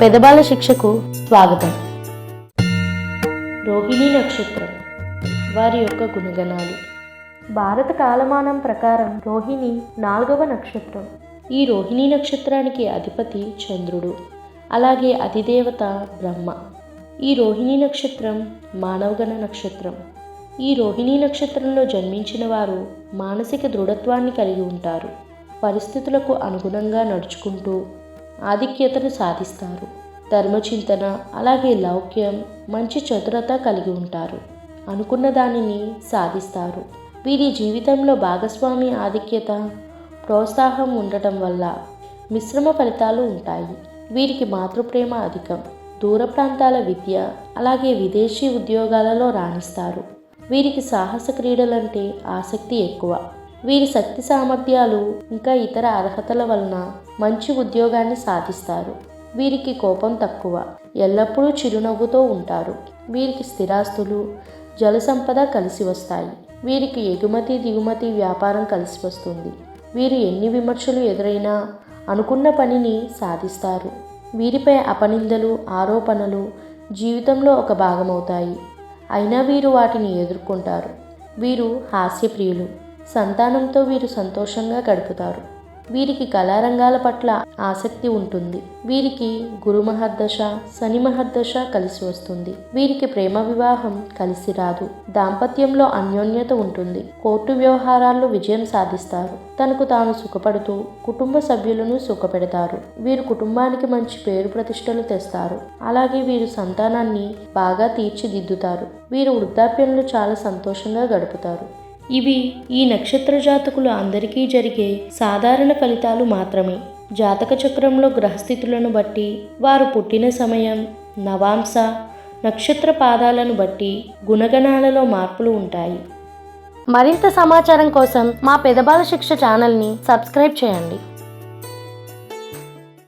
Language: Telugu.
పెదబాల శిక్షకు స్వాగతం. రోహిణి నక్షత్రం వారి యొక్క గుణగణాలు. భారత కాలమానం ప్రకారం రోహిణి నాలుగవ నక్షత్రం. ఈ రోహిణి నక్షత్రానికి అధిపతి చంద్రుడు అలాగే అధిదేవత బ్రహ్మ. ఈ రోహిణి నక్షత్రం మానవగణ నక్షత్రం. ఈ రోహిణి నక్షత్రంలో జన్మించిన వారు మానసిక దృఢత్వాన్ని కలిగి ఉంటారు. పరిస్థితులకు అనుగుణంగా నడుచుకుంటూ ఆధిక్యతను సాధిస్తారు. ధర్మచింతన అలాగే లౌక్యం మంచి చతురత కలిగి ఉంటారు. అనుకున్న దానిని సాధిస్తారు. వీరి జీవితంలో భాగస్వామి ఆధిక్యత ప్రోత్సాహం ఉండటం వల్ల మిశ్రమ ఫలితాలు ఉంటాయి. వీరికి మాతృప్రేమ అధికం. దూర ప్రాంతాల విద్య అలాగే విదేశీ ఉద్యోగాలలో రాణిస్తారు. వీరికి సాహస క్రీడలంటే ఆసక్తి ఎక్కువ. వీరి శక్తి సామర్థ్యాలు ఇంకా ఇతర అర్హతల వలన మంచి ఉద్యోగాన్ని సాధిస్తారు. వీరికి కోపం తక్కువ. ఎల్లప్పుడూ చిరునవ్వుతో ఉంటారు. వీరికి స్థిరాస్తులు జల సంపద కలిసి వస్తాయి. వీరికి ఎగుమతి దిగుమతి వ్యాపారం కలిసి వస్తుంది. వీరు ఎన్ని విమర్శలు ఎదురైనా అనుకున్న పనిని సాధిస్తారు. వీరిపై అపనిందలు ఆరోపణలు జీవితంలో ఒక భాగమవుతాయి. అయినా వీరు వాటిని ఎదుర్కొంటారు. వీరు హాస్యప్రియులు. సంతానంతో వీరు సంతోషంగా గడుపుతారు. వీరికి కళారంగాల పట్ల ఆసక్తి ఉంటుంది. వీరికి గురు మహర్దశ శని మహర్దశ కలిసి వస్తుంది. వీరికి ప్రేమ వివాహం కలిసి రాదు. దాంపత్యంలో అన్యోన్యత ఉంటుంది. కోర్టు వ్యవహారాల్లో విజయం సాధిస్తారు. తనకు తాను సుఖపడుతూ కుటుంబ సభ్యులను సుఖపెడతారు. వీరు కుటుంబానికి మంచి పేరు ప్రతిష్టలు తెస్తారు. అలాగే వీరు సంతానాన్ని బాగా తీర్చిదిద్దుతారు. వీరు వృద్ధాప్యంలో చాలా సంతోషంగా గడుపుతారు. ఇవి ఈ నక్షత్ర జాతకులు అందరికీ జరిగే సాధారణ ఫలితాలు మాత్రమే. జాతక చక్రంలో గ్రహస్థితులను బట్టి వారు పుట్టిన సమయం నవాంశ నక్షత్ర పాదాలను బట్టి గుణగణాలలో మార్పులు ఉంటాయి. మరింత సమాచారం కోసం మా పెదబాల శిక్ష ఛానల్ని సబ్స్క్రైబ్ చేయండి.